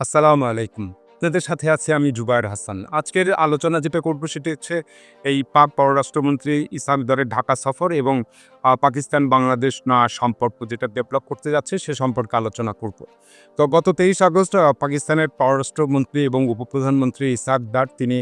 আসসালামু আলাইকুম। আপনাদের সাথে আছে আমি জুবায়ের হাসান। আজকের আলোচনা যেটা করব সেটি হচ্ছে এই পাক পররাষ্ট্রমন্ত্রী ইসলাম দরের ঢাকা সফর এবং পাকিস্তান বাংলাদেশ না সম্পর্ক যেটা ডেভেলপ করতে যাচ্ছে সে সম্পর্কে আলোচনা করব। তো গত তেইশ আগস্ট পাকিস্তানের পররাষ্ট্রমন্ত্রী এবং উপপ্রধানমন্ত্রী ইসাকদার তিনি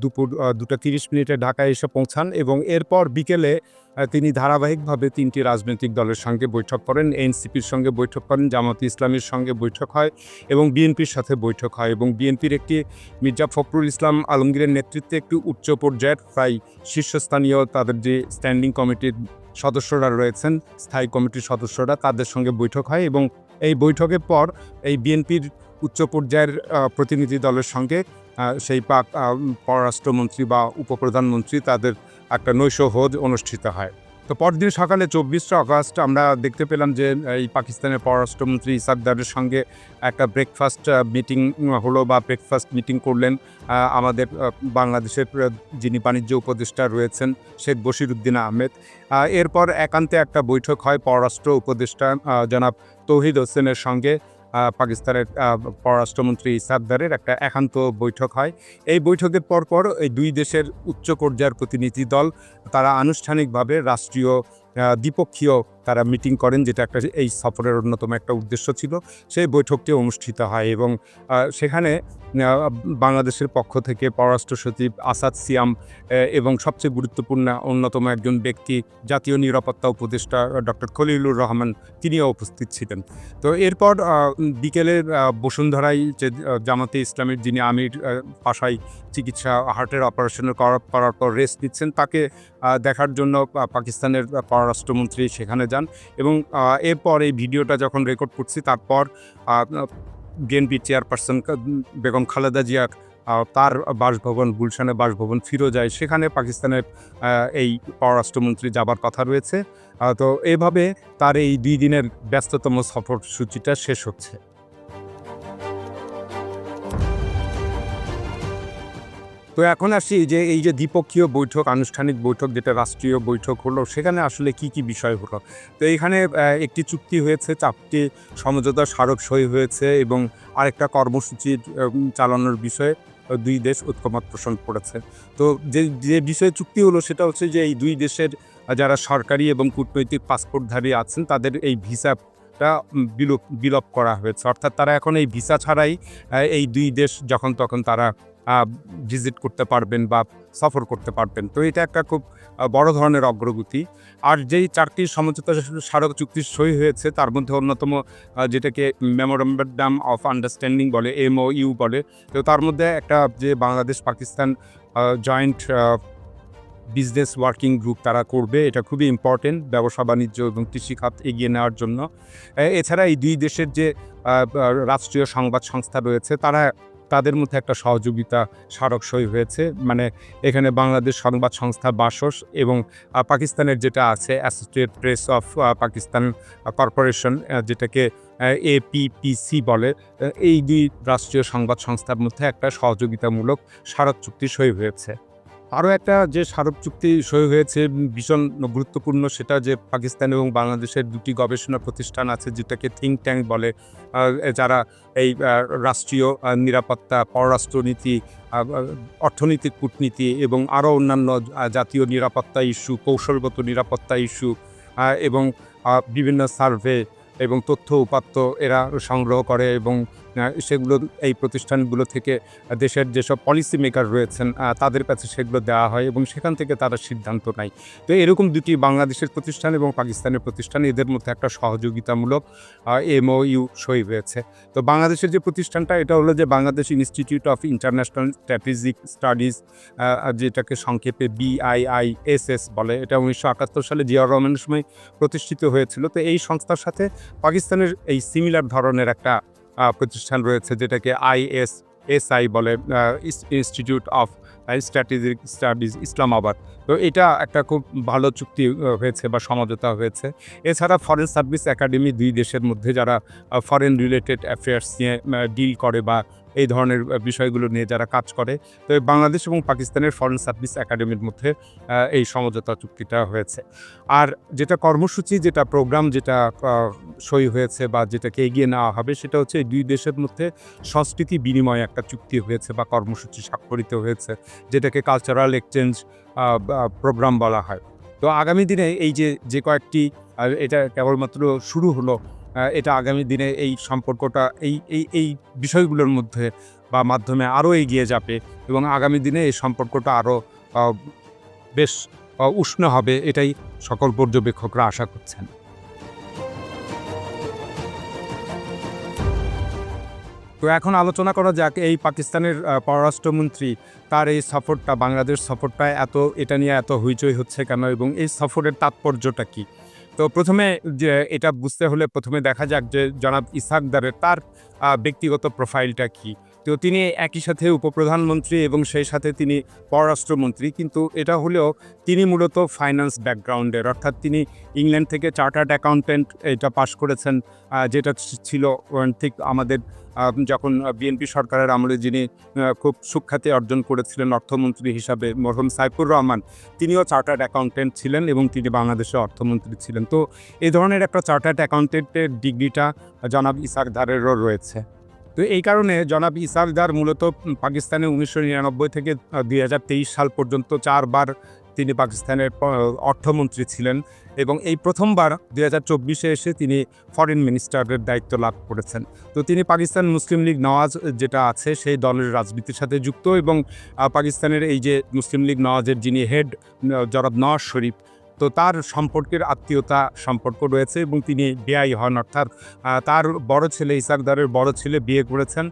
দুপুর দুটা তিরিশ মিনিটে ঢাকায় এসে পৌঁছান এবং এরপর বিকেলে তিনি ধারাবাহিকভাবে তিনটি রাজনৈতিক দলের সঙ্গে বৈঠক করেন, এনসিপির সঙ্গে বৈঠক করেন, জামাত ইসলামের সঙ্গে বৈঠক হয় এবং বিএনপির সাথে বৈঠক হয় এবং বিএনপির একটি মির্জা ফখরুল ইসলাম আলমগীরের নেতৃত্বে একটি উচ্চ পর্যায়ের প্রায় শীর্ষস্থানীয় তাদের যে স্ট্যান্ডিং কমিটির সদস্যরা রয়েছেন, স্থায়ী কমিটির সদস্যরা তাদের সঙ্গে বৈঠক হয় এবং এই বৈঠকের পর এই বিএনপির উচ্চ পর্যায়ের প্রতিনিধি দলের সঙ্গে সেই পাক পররাষ্ট্রমন্ত্রী বা উপপ্রধানমন্ত্রী তাদের একটা নৈশ হোজ অনুষ্ঠিত হয়। তো পরদিন সকালে চব্বিশে আগস্ট আমরা দেখতে পেলাম যে, এই পাকিস্তানের পররাষ্ট্রমন্ত্রী ইসাকদারের সঙ্গে একটা ব্রেকফাস্ট মিটিং হলো বা ব্রেকফাস্ট মিটিং করলেন আমাদের বাংলাদেশের যিনি বাণিজ্য উপদেষ্টা রয়েছেন শেখ বশিরউদ্দিন আহমেদ। এরপর একান্তে একটা বৈঠক হয় পররাষ্ট্র উপদেষ্টা জনাব তৌহিদ হোসেনের সঙ্গে। পাকিস্তানের পররাষ্ট্রমন্ত্রী সাদ্দারের একটা একান্ত বৈঠক হয়। এই বৈঠকের পরপর এই দুই দেশের উচ্চ পর্যায়ের প্রতিনিধি দল, তারা আনুষ্ঠানিকভাবে রাষ্ট্রীয় দ্বিপক্ষীয় তারা মিটিং করেন যেটা একটা এই সফরের অন্যতম একটা উদ্দেশ্য ছিল। সেই বৈঠকটি অনুষ্ঠিত হয় এবং সেখানে বাংলাদেশের পক্ষ থেকে পররাষ্ট্র সচিব আসাদ সিয়াম এবং সবচেয়ে গুরুত্বপূর্ণ অন্যতম একজন ব্যক্তি জাতীয় নিরাপত্তা উপদেষ্টা ডক্টর খলিলুর রহমান তিনিও উপস্থিত ছিলেন। তো এরপর বিকেলে আহ, বসুন্ধরায় যে জামাতে ইসলামের যিনি আমির পাশায় চিকিৎসা হার্টের অপারেশন করার পর রেস্ট নিচ্ছেন তাকে দেখার জন্য পাকিস্তানের পররাষ্ট্রমন্ত্রী সেখানে যান। এবং এরপর এই ভিডিওটা যখন রেকর্ড করছি, তারপর বিএনপি চেয়ারপারসন বেগম খালেদা জিয়ার তার বাসভবন, গুলশানে বাসভবন ফিরো যায়। সেখানে পাকিস্তানের এই পররাষ্ট্রমন্ত্রী যাবার কথা রয়েছে। তো এভাবে তার এই দুই দিনের ব্যস্ততম সফর সূচিটা শেষ হচ্ছে। তো এখন আসি যে এই যে দ্বিপক্ষীয় বৈঠক আনুষ্ঠানিক বৈঠক যেটা রাষ্ট্রীয় বৈঠক হলো সেখানে আসলে কি কি বিষয় হলো? তো এইখানে একটি চুক্তি হয়েছে চারটি সমঝোতা স্মারক সই হয়েছে এবং আরেকটা কর্মসূচি চালানোর বিষয়ে দুই দেশ ঐক্যমত পোষণ করেছে। তো যে যে বিষয়ে চুক্তি হলো সেটা হচ্ছে যে এই দুই দেশের যারা সরকারি এবং কূটনৈতিক পাসপোর্টধারী আছেন তাদের এই ভিসাটা উম, বিলোপ বিলোপ করা হয়েছে। অর্থাৎ তারা এখন এই ভিসা ছাড়াই এই দুই দেশ যখন তখন তারা ভিজিট করতে পারবেন বা সফর করতে পারবেন। তো এটা একটা খুব বড় ধরনের অগ্রগতি। আর যেই চারটি সমঝোতা স্মারক চুক্তি সই হয়েছে, তার মধ্যে অন্যতম যেটাকে মেমোরান্ডাম অফ আন্ডারস্ট্যান্ডিং বলে এমও ইউ বলে, তো তার মধ্যে একটা যে Bangladesh Pakistan joint business working group তারা করবে, এটা খুবই ইম্পর্টেন্ট ব্যবসা বাণিজ্য এবং কৃষিখাত এগিয়ে নেওয়ার জন্য। এছাড়া এই দুই দেশের যে রাষ্ট্রীয় সংবাদ সংস্থা রয়েছে, তারা তাদের মধ্যে একটা সহযোগিতা স্মারক সই হয়েছে। মানে এখানে বাংলাদেশ সংবাদ সংস্থা বাসস এবং পাকিস্তানের যেটা আছে associate press of Pakistan corporation যেটাকে এপিপিসি বলে এই দুই রাষ্ট্রীয় সংবাদ সংস্থার মধ্যে একটা সহযোগিতামূলক স্মারক চুক্তি সই হয়েছে। আরও একটা যে স্মারক চুক্তি সই হয়েছে ভীষণ গুরুত্বপূর্ণ সেটা যে পাকিস্তান এবং বাংলাদেশের দুটি গবেষণা প্রতিষ্ঠান আছে, যেটাকে থিঙ্ক ট্যাঙ্ক বলে। যারা এই রাষ্ট্রীয় নিরাপত্তা, পররাষ্ট্রনীতি অর্থনৈতিক কূটনীতি এবং আরও অন্যান্য জাতীয় নিরাপত্তা ইস্যু, কৌশলগত নিরাপত্তা ইস্যু এবং বিভিন্ন সার্ভে এবং তথ্য উপাত্ত এরা সংগ্রহ করে এবং সেগুলো, এই প্রতিষ্ঠানগুলো থেকে দেশের যেসব পলিসি মেকার রয়েছেন তাদের কাছে সেগুলো দেওয়া হয় এবং সেখান থেকে তারা সিদ্ধান্ত নেয়। তো এরকম দুটি বাংলাদেশের প্রতিষ্ঠান এবং পাকিস্তানের প্রতিষ্ঠান, এদের মধ্যে একটা সহযোগিতামূলক এমওইউ সই হয়েছে। তো বাংলাদেশের যে প্রতিষ্ঠানটা, এটা হলো যে Bangladesh institute of international strategic studies যেটাকে সংক্ষেপে বিআইআইএসএস বলে, এটা উনিশশো একাত্তর সালে জিয়াউর রহমানের সময় প্রতিষ্ঠিত হয়েছিল। তো এই সংস্থার সাথে পাকিস্তানের এই সিমিলার ধরনের একটা প্রতিষ্ঠান রয়েছে, যেটাকে আইএস এসআই বলে institute of strategic studies Islamabad. তো এটা একটা খুব ভালো চুক্তি হয়েছে বা সমঝোতা হয়েছে। এছাড়া ফরেন সার্ভিস একাডেমি দুই দেশের মধ্যে যারা ফরেন রিলেটেড অ্যাফেয়ার্স নিয়ে ডিল করে বা এই ধরনের বিষয়গুলো নিয়ে যারা কাজ করে। তো বাংলাদেশ এবং পাকিস্তানের ফরেন সার্ভিস একাডেমির মধ্যে এই সমঝোতা চুক্তিটা হয়েছে। আর যেটা কর্মসূচি, যেটা প্রোগ্রাম, যেটা সই হয়েছে বা যেটাকে এগিয়ে নেওয়া হবে, সেটা হচ্ছে দুই দেশের মধ্যে সংস্কৃতি বিনিময়ে একটা চুক্তি হয়েছে বা কর্মসূচি স্বাক্ষরিত হয়েছে, যেটাকে কালচারাল এক্সচেঞ্জ প্রোগ্রাম বলা হয়। তো আগামী দিনে এই যে যে কয়েকটি এটা কেবলমাত্র শুরু হলো এটা আগামী দিনে এই সম্পর্কটা, এই এই এই বিষয়গুলোর মধ্যে বা মাধ্যমে আরও এগিয়ে যাবে এবং আগামী দিনে এই সম্পর্কটা আরও বেশ উষ্ণ হবে এটাই সকল পর্যবেক্ষকরা আশা করছেন। তো এখন আলোচনা করা যাক এই পাকিস্তানের পররাষ্ট্রমন্ত্রী তার এই সফরটা, বাংলাদেশ সফরটা এত, এটা নিয়ে এত হইচই হচ্ছে কেন এবং এই সফরের তাৎপর্যটা কি? তো প্রথমে যে এটা বুঝতে হলে প্রথমে দেখা যাক যে জনাব ইসাকদারের তার ব্যক্তিগত প্রোফাইলটা কি। তো তিনি একই সাথে উপপ্রধানমন্ত্রী এবং সেই সাথে তিনি পররাষ্ট্রমন্ত্রী। কিন্তু এটা হলেও তিনি মূলত ফাইন্যান্স ব্যাকগ্রাউন্ডের অর্থাৎ তিনি ইংল্যান্ড থেকে চার্টার্ড অ্যাকাউন্টেন্ট এটা পাশ করেছেন যেটা ছিল ঠিক আমাদের যখন বিএনপি সরকারের আমলে যিনি খুব সুখ্যাতি অর্জন করেছিলেন অর্থমন্ত্রী হিসাবে মরহম সাইফুর রহমান, তিনিও চার্টার্ড অ্যাকাউন্টেন্ট ছিলেন এবং তিনি বাংলাদেশের অর্থমন্ত্রী ছিলেন। তো এই ধরনের একটা চার্টার্ড অ্যাকাউন্টেন্টের ডিগ্রিটা জনাব ইসাকদারেরও রয়েছে। তো এই কারণে জনাব ইসালদার মূলত পাকিস্তানে উনিশশো নিরানব্বই থেকে দুই হাজার তেইশ সাল পর্যন্ত চারবার তিনি পাকিস্তানের অর্থমন্ত্রী ছিলেন এবং এই প্রথমবার দুই হাজার চব্বিশে এসে তিনি ফরেন মিনিস্টারের দায়িত্ব লাভ করেছেন। তো তিনি পাকিস্তান মুসলিম লীগ নওয়াজ যেটা আছে সেই দলের রাজনীতির সাথে যুক্ত এবং পাকিস্তানের এই যে মুসলিম লীগ নওয়াজের যিনি হেড জনাব নওয়াজ শরীফ তো তার সম্পর্কের আত্মীয়তা সম্পর্ক রয়েছে এবং তিনি বেআই হন। অর্থাৎ তার বড় ছেলে ইসাকদারের বড় ছেলে বিয়ে করেছেন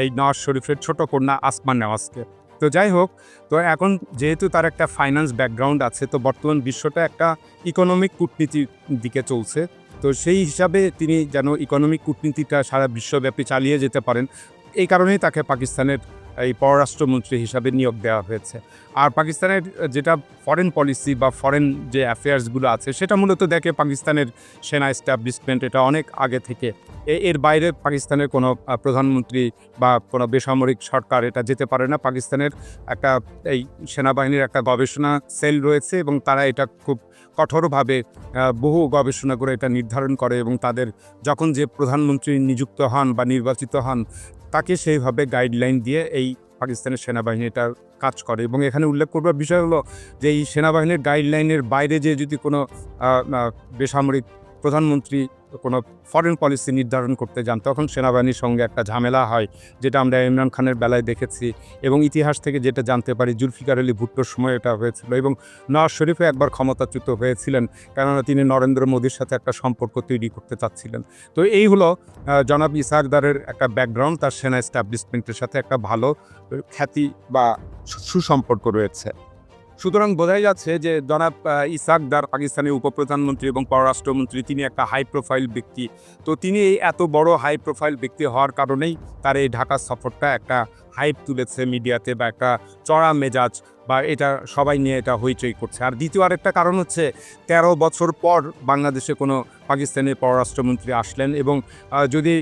এই নওয়াজ শরীফের ছোট কন্যা আসমান নেওয়াজকে। তো যাই হোক, তো এখন যেহেতু তার একটা ফাইন্যান্স ব্যাকগ্রাউন্ড আছে, তো বর্তমান বিশ্বটা একটা ইকোনমিক কূটনীতির দিকে চলছে। তো সেই হিসাবে তিনি যেন ইকোনমিক কূটনীতিটা সারা বিশ্বব্যাপী চালিয়ে যেতে পারেন, এই কারণেই তাকে পাকিস্তানের এই পররাষ্ট্রমন্ত্রী হিসাবে নিয়োগ দেওয়া হয়েছে। আর পাকিস্তানের যেটা ফরেন পলিসি বা ফরেন যে অ্যাফেয়ার্সগুলো আছে, সেটা মূলত দেখে পাকিস্তানের সেনা এস্টাবলিশমেন্ট এটা অনেক আগে থেকে। এর বাইরে পাকিস্তানের কোনো প্রধানমন্ত্রী বা কোনো বেসামরিক সরকার এটা যেতে পারে না। পাকিস্তানের একটা এই সেনাবাহিনীর একটা গবেষণা সেল রয়েছে এবং তারা এটা খুব কঠোরভাবে বহু গবেষণা করে এটা নির্ধারণ করে এবং তাদের যখন যে প্রধানমন্ত্রী নিযুক্ত হন বা নির্বাচিত হন তাকে সেইভাবে গাইডলাইন দিয়ে এই পাকিস্তানের সেনাবাহিনীটার কাজ করে। এবং এখানে উল্লেখ করবার বিষয় হলো যে, এই সেনাবাহিনীর গাইডলাইনের বাইরে যে যদি কোনো বেসামরিক প্রধানমন্ত্রী কোনো ফরেন পলিসি নির্ধারণ করতে যান, তখন সেনাবাহিনীর সঙ্গে একটা ঝামেলা হয়, যেটা আমরা ইমরান খানের বেলায় দেখেছি এবং ইতিহাস থেকে যেটা জানতে পারি, জুলফিকার আলী ভুট্টোর সময় এটা হয়েছিল এবং নওয়াজ শরীফও একবার ক্ষমতাচ্যুত হয়েছিলেন, কেননা তিনি নরেন্দ্র মোদীর সাথে একটা সম্পর্ক তৈরি করতে চাচ্ছিলেন। তো এই হলো জনাব ইসাকদারের একটা ব্যাকগ্রাউন্ড তার সেনা এস্টাবলিশমেন্টের সাথে একটা ভালো খ্যাতি বা সুসম্পর্ক রয়েছে। সুতরাং বোঝাই যাচ্ছে যে জনাব ইসাকদার পাকিস্তানের উপপ্রধানমন্ত্রী এবং পররাষ্ট্রমন্ত্রী, তিনি একটা হাই প্রোফাইল ব্যক্তি। তো তিনি এই এত বড় হাই প্রোফাইল ব্যক্তি হওয়ার কারণেই তার এই ঢাকা সফরটা একটা হাইপ তুলেছে মিডিয়াতে বা একটা চড়া মেজাজ বা এটা সবাই নিয়ে এটা হইচই করছে। আর দ্বিতীয় আরেকটা কারণ হচ্ছে, তেরো বছর পর বাংলাদেশে কোনো পাকিস্তানের পররাষ্ট্রমন্ত্রী আসলেন এবং যদি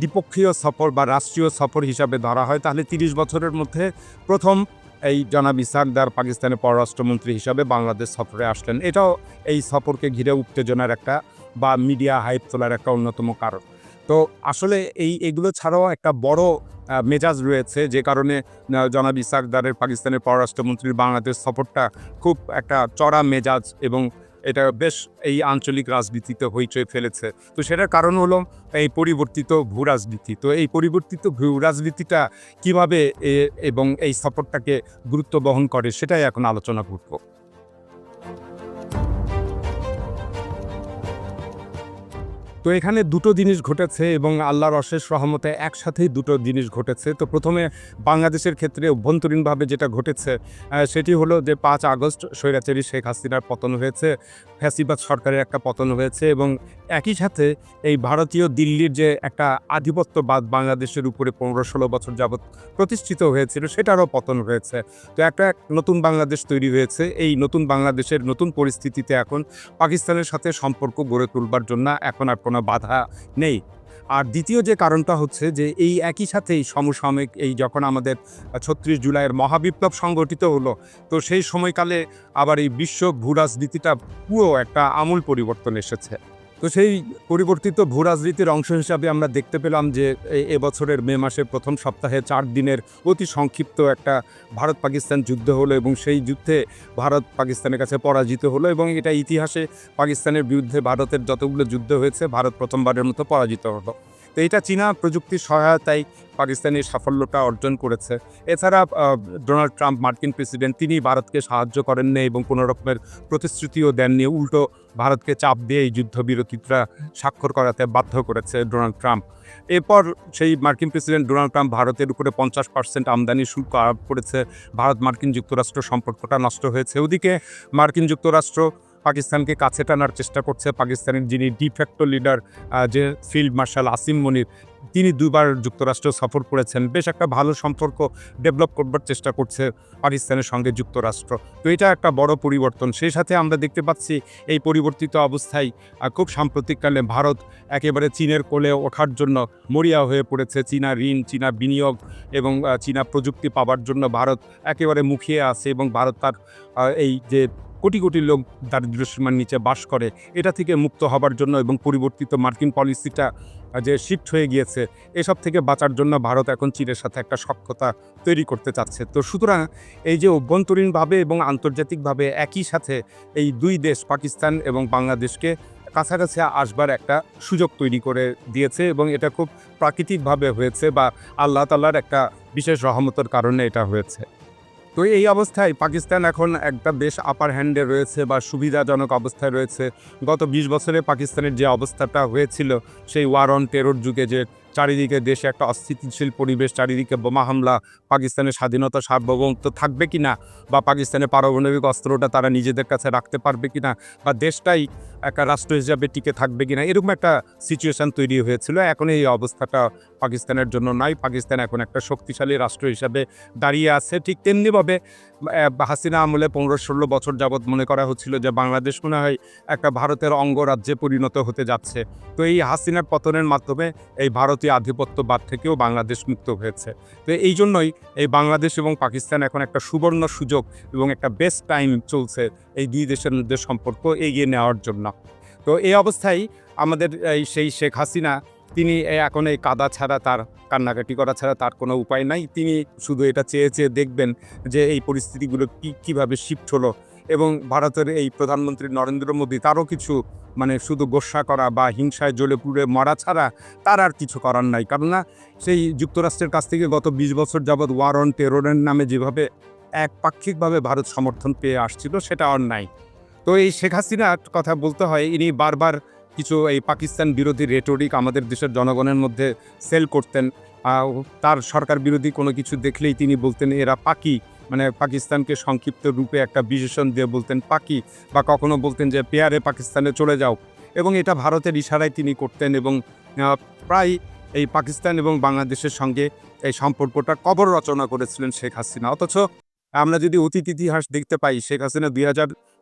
দ্বিপক্ষীয় সফর বা রাষ্ট্রীয় সফর হিসাবে ধরা হয়, তাহলে তিরিশ বছরের মধ্যে প্রথম এই জনাব ইসাকদার পাকিস্তানের পররাষ্ট্রমন্ত্রী হিসাবে বাংলাদেশ সফরে আসলেন। এটাও এই সফরকে ঘিরে উত্তেজনার একটা বা মিডিয়া হাইপ তোলার একটা অন্যতম কারণ। তো আসলে এই এগুলো ছাড়াও একটা বড় মেজাজ রয়েছে যে কারণে জনাব ইসাকদারের পাকিস্তানের পররাষ্ট্রমন্ত্রীর বাংলাদেশ সফরটা খুব একটা চড়া মেজাজ এবং এটা বেশ এই আঞ্চলিক রাজনীতিতে হইচই ফেলেছে। তো সেটার কারণ হলো এই পরিবর্তিত ভূ রাজনীতি। তো এই পরিবর্তিত ভূ রাজনীতিটা কীভাবে এবং এই সফরটাকে গুরুত্ব বহন করে সেটাই এখন আলোচনা করব। তো এখানে দুটো জিনিস ঘটেছে এবং আল্লাহর অশেষ রহমতে একসাথেই দুটো জিনিস ঘটেছে। তো প্রথমে বাংলাদেশের ক্ষেত্রে অভ্যন্তরীণভাবে যেটা ঘটেছে সেটি হলো যে পাঁচ আগস্ট স্বৈরাচারী শেখ হাসিনার পতন হয়েছে। ফ্যাসিবাদ সরকারের একটা পতন হয়েছে এবং একই সাথে এই ভারতীয় দিল্লির যে একটা আধিপত্যবাদ বাংলাদেশের উপরে পনেরো ষোলো বছর যাবৎ প্রতিষ্ঠিত হয়েছিল, সেটারও পতন হয়েছে। তো একটা নতুন বাংলাদেশ তৈরি হয়েছে। এই নতুন বাংলাদেশের নতুন পরিস্থিতিতে এখন পাকিস্তানের সাথে সম্পর্ক গড়ে তুলবার জন্য এখন আর কোনো বাধা নেই। আর দ্বিতীয় যে কারণটা হচ্ছে যে এই একই সাথেই সমসাময়িক এই যখন আমাদের ছত্রিশ জুলাইয়ের মহাবিপ্লব সংগঠিত হলো, তো সেই সময়কালে আবার এই বিশ্ব ভূরাজনীতিটা পুরো একটা আমূল পরিবর্তন এসেছে। তো সেই পরিবর্তিত ভূ রাজনীতির অংশ হিসাবে আমরা দেখতে পেলাম যে এবছরের মে মাসের প্রথম সপ্তাহে চার দিনের অতি সংক্ষিপ্ত একটা ভারত পাকিস্তান যুদ্ধ হলো এবং সেই যুদ্ধে ভারত পাকিস্তানের কাছে পরাজিত হলো এবং এটা ইতিহাসে পাকিস্তানের বিরুদ্ধে ভারতের যতগুলো যুদ্ধ হয়েছে, ভারত প্রথমবারের মতো পরাজিত হলো। তো এটা চীনা প্রযুক্তির সহায়তায় পাকিস্তানের সাফল্যটা অর্জন করেছে। এছাড়া ডোনাল্ড ট্রাম্প, মার্কিন প্রেসিডেন্ট, তিনি ভারতকে সাহায্য করেননি এবং কোনো রকমের প্রতিশ্রুতিও দেননি। উল্টো ভারতকে চাপ দিয়ে এই যুদ্ধবিরতিটা স্বাক্ষর করাতে বাধ্য করেছে ডোনাল্ড ট্রাম্প। এরপর সেই মার্কিন প্রেসিডেন্ট ডোনাল্ড ট্রাম্প ভারতের উপরে পঞ্চাশ পার্সেন্ট আমদানি শুল্ক আরোপ করেছে। ভারত মার্কিন যুক্তরাষ্ট্র সম্পর্কটা নষ্ট হয়েছে। ওদিকে মার্কিন যুক্তরাষ্ট্র পাকিস্তানকে কাছে টানার চেষ্টা করছে। পাকিস্তানের যিনি ডিফ্যাক্টো লিডার যে ফিল্ড মার্শাল আসিম মনির, তিনি দুবার যুক্তরাষ্ট্র সফর করেছেন। বেশ একটা ভালো সম্পর্ক ডেভেলপ করবার চেষ্টা করছে পাকিস্তানের সঙ্গে যুক্তরাষ্ট্র। তো এটা একটা বড় পরিবর্তন। সেই সাথে আমরা দেখতে পাচ্ছি এই পরিবর্তিত অবস্থায় খুব সাম্প্রতিককালে ভারত একেবারে চীনের কোলে ওঠার জন্য মরিয়া হয়ে পড়েছে। চীনা ঋণ, চীনা বিনিয়োগ এবং চীনা প্রযুক্তি পাওয়ার জন্য ভারত একেবারে মুখিয়ে আছে এবং ভারত তার এই যে কোটি কোটি লোক দারিদ্র্য সীমার নিচে বাস করে। এটা থেকে মুক্ত হবার জন্য এবং পরিবর্তিত মার্কিন পলিসিটা যে শিফট হয়ে গিয়েছে, এসব থেকে বাঁচার জন্য ভারত এখন চীনের সাথে একটা সক্ষতা তৈরি করতে চাচ্ছে। তো সুতরাং এই যে অভ্যন্তরীণভাবে এবং আন্তর্জাতিকভাবে একই সাথে এই দুই দেশ, পাকিস্তান এবং বাংলাদেশকে কাছাকাছি আসবার একটা সুযোগ তৈরি করে দিয়েছে এবং এটা খুব প্রাকৃতিকভাবে হয়েছে বা আল্লাহ তাল্লার একটা বিশেষ রহমতের কারণে এটা হয়েছে। তো এই অবস্থায় পাকিস্তান এখন একটা বেশ আপার হ্যান্ডে রয়েছে বা সুবিধাজনক অবস্থায় রয়েছে। গত বিশ বছরে পাকিস্তানের যে অবস্থাটা হয়েছিল, সেই ওয়ার অন টেরোর যুগে যে চারিদিকে দেশে একটা অস্থিতিশীল পরিবেশ, চারিদিকে বোমা হামলা, পাকিস্তানের স্বাধীনতা সার্বভৌমত্ব থাকবে কিনা বা পাকিস্তানের পারমাণবিক অস্ত্রটা তারা নিজেদের কাছে রাখতে পারবে কি না বা দেশটাই একটা রাষ্ট্র হিসাবে টিকে থাকবে কি না, এরকম একটা সিচুয়েশন তৈরি হয়েছিল। এখন এই অবস্থাটা পাকিস্তানের জন্য নয় পাকিস্তান এখন একটা শক্তিশালী রাষ্ট্র হিসাবে দাঁড়িয়ে আছে। ঠিক তেমনিভাবে হাসিনা আমলে পনেরো ষোলো বছর যাবৎ মনে করা হচ্ছিল যে বাংলাদেশ মনে হয় একটা ভারতের অঙ্গরাজ্যে পরিণত হতে যাচ্ছে। তো এই হাসিনার পতনের মাধ্যমে এই ভারতীয় আধিপত্যবাদ থেকেও বাংলাদেশ মুক্ত হয়েছে। তো এই জন্যই এই বাংলাদেশ এবং পাকিস্তান এখন একটা সুবর্ণ সুযোগ এবং একটা বেস্ট টাইম চলছে এই দুই দেশের মধ্যে সম্পর্ক এগিয়ে নেওয়ার জন্য। তো এই অবস্থায় আমাদের এই সেই শেখ হাসিনা তিনি এখন এই কাদা ছাড়া তার, কান্নাকাটি করা ছাড়া তার কোনো উপায় নাই। তিনি শুধু এটা চেয়ে চেয়ে দেখবেন যে এই পরিস্থিতিগুলো কী, কীভাবে শিফট হলো এবং ভারতের এই প্রধানমন্ত্রী নরেন্দ্র মোদী তারও কিছু মানে শুধু গোসা করা বা হিংসায় জ্বলে পুড়ে মরা ছাড়া তার আর কিছু করার নাই। কারণ না সেই যুক্তরাষ্ট্রের কাছ থেকে গত বিশ বছর যাবৎ ওয়ার অন টেরোরের নামে যেভাবে একপাক্ষিকভাবে ভারত সমর্থন পেয়ে আসছিল সেটা আর নাই। তো এই শেখ হাসিনার কথা বলতে হয়, ইনি বারবার কিছু এই পাকিস্তান বিরোধী রেটোরিক আমাদের দেশের জনগণের মধ্যে সেল করতেন। তার সরকার বিরোধী কোনো কিছু দেখলেই তিনি বলতেন, এরা পাকি। মানে পাকিস্তানকে সংক্ষিপ্ত রূপে একটা বিশেষণ দিয়ে বলতেন, পাকি। বা কখনো বলতেন যে, পেয়ারে পাকিস্তানে চলে যাও। এবং এটা ভারতের ইশারায় তিনি করতেন এবং প্রায় এই পাকিস্তান এবং বাংলাদেশের সঙ্গে এই সম্পর্কটা কবর রচনা করেছিলেন শেখ হাসিনা। অথচ আমরা যদি অতীত ইতিহাস দেখতে পাই, শেখ হাসিনা দুই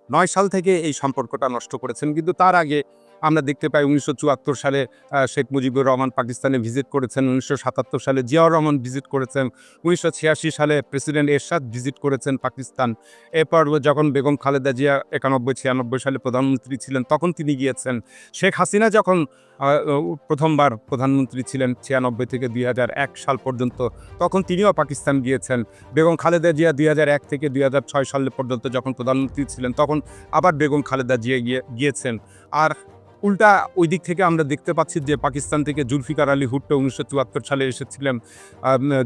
নয় সাল থেকে এই সম্পর্কটা নষ্ট করেছেন। কিন্তু তার আগে আমরা দেখতে পাই উনিশশো চুয়াত্তর সালে শেখ মুজিবুর রহমান পাকিস্তানে ভিজিট করেছেন, উনিশশো সাতাত্তর সালে জিয়াউর রহমান ভিজিট করেছেন, উনিশশো ছিয়াশি সালে প্রেসিডেন্ট এরশাদ ভিজিট করেছেন পাকিস্তান। এরপর যখন বেগম খালেদা জিয়া একানব্বই, ছিয়ানব্বই সালে প্রধানমন্ত্রী ছিলেন, তখন তিনি গিয়েছেন। শেখ হাসিনা যখন প্রথমবার প্রধানমন্ত্রী ছিলেন, ছিয়ানব্বই থেকে দুই হাজার এক সাল পর্যন্ত, তখন তিনিও পাকিস্তান গিয়েছেন। বেগম খালেদা জিয়া দুই হাজার এক থেকে দুই হাজার ছয় সাল পর্যন্ত যখন প্রধানমন্ত্রী ছিলেন, তখন আবার বেগম খালেদা জিয়া গিয়ে, গিয়েছেন। আর উল্টা ওই দিক থেকে আমরা দেখতে পাচ্ছি যে পাকিস্তান থেকে জুলফিকার আলী ভুট্টো উনিশশো চুয়াত্তর সালে এসেছিলেন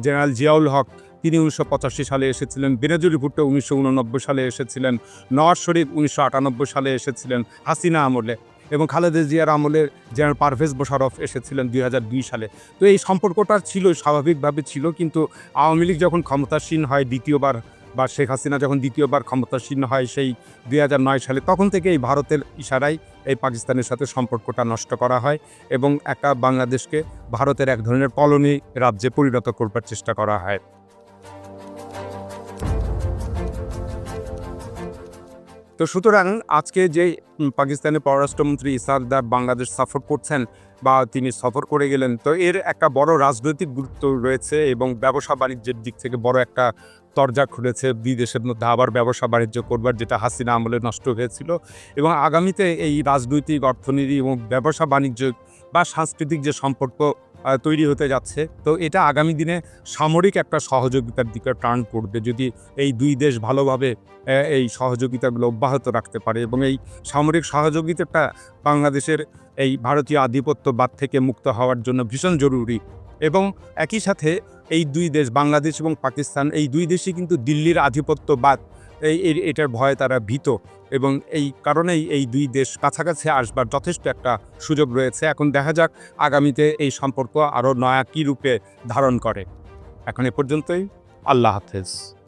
জেনারেল জিয়াউল হক। তিনি উনিশশো পঁচাশি সালে এসেছিলেন বেনাজুরি ভুট্টো উনিশশো উননব্বই সালে এসেছিলেন, নওয়াজ শরীফ উনিশশো আটানব্বই সালে এসেছিলেন, হাসিনা আমলে এবং খালেদা জিয়ার আমলে জেনারেল পারভেজ মোশারফ এসেছিলেন দুই হাজার দুই সালে। তো এই সম্পর্কটা ছিল, স্বাভাবিকভাবে ছিল, কিন্তু আওয়ামী লীগ যখন ক্ষমতাসীন হয় দ্বিতীয়বার বা শেখ হাসিনা যখন দ্বিতীয়বার ক্ষমতাসীন হয় সেই দুই সালে, তখন থেকে এই ভারতের ইশারায় এই পাকিস্তানের সাথে সম্পর্কটা নষ্ট করা হয় এবং একটা বাংলাদেশকে ভারতের এক ধরনের কলোনি রাজ্যে পরিণত করবার চেষ্টা করা হয়। তো সুতরাং আজকে যে পাকিস্তানের পররাষ্ট্রমন্ত্রী ইসাকদার বাংলাদেশ সফর করছেন বা তিনি সফর করে গেলেন, তো এর একটা বড় রাজনৈতিক গুরুত্ব রয়েছে এবং ব্যবসা বাণিজ্যের দিক থেকে বড় একটা দরজা খুলেছে বিদেশের মধ্যে আবার ব্যবসা বাণিজ্য করবার যেটা হাসিনা আমলে নষ্ট হয়েছিল। এবং আগামীতে এই রাজনৈতিক, অর্থনীতি এবং ব্যবসা বাণিজ্য বা সাংস্কৃতিক যে সম্পর্ক তৈরি হতে যাচ্ছে, তো এটা আগামী দিনে সামরিক একটা সহযোগিতার দিকে টার্ন করবে যদি এই দুই দেশ ভালোভাবে এই সহযোগিতাগুলো অব্যাহত রাখতে পারে। এবং এই সামরিক সহযোগিতাটা বাংলাদেশের এই ভারতীয় আধিপত্যবাদ থেকে মুক্ত হওয়ার জন্য ভীষণ জরুরি। এবং একই সাথে এই দুই দেশ, বাংলাদেশ এবং পাকিস্তান, এই দুই দেশই কিন্তু দিল্লির আধিপত্যবাদ। এই এটার ভয়ে তারা ভীত এবং এই কারণেই এই দুই দেশ কাছাকাছি আসবার যথেষ্ট একটা সুযোগ রয়েছে। এখন দেখা যাক আগামীতে এই সম্পর্ক আরও নয়া কী রূপে ধারণ করে। এখন এ পর্যন্তই। আল্লাহ হাফেজ।